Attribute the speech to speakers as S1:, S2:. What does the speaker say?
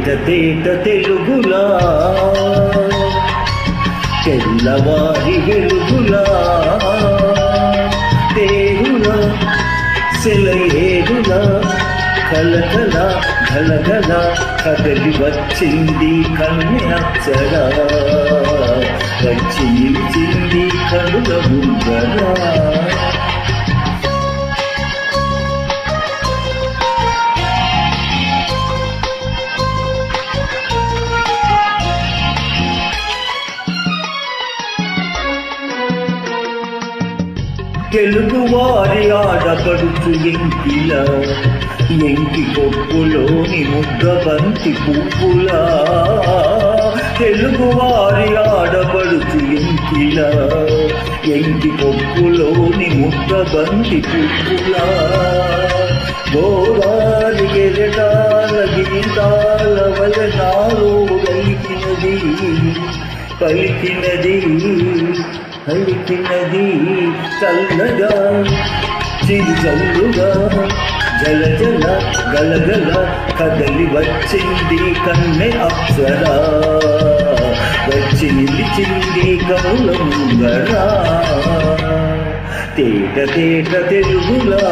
S1: తేట తేట తెలుగులా. తెల్లవారి వెలుగులా.
S2: తేరులా సెలయేరులా. కలకల కలకల కదలి వచ్చింది కన్యాక్షరా వచ్చి నిలిచింది కనుల ముందరా తెలుగువారి ఆడపడుచు ఎంకిల ఎంకి కొప్పులోని ముద్ద బంతి పువ్వులా. తెలుగువారి ఆడపడుచు ఎంకిల ఎంకి కొప్పులోని ముద్ద బంతి పువ్వులా. గోదారి ఎరటాల గీతాల వలనాలో గలికినది పలికినది. పలికినది చల్లగా చిరుజల్లుగా జల జల గలగల కదలి వచ్చింది కన్నె అప్సరా. వచ్చి నిలిచింది కౌలంగరా తేట తేట తెలుగులా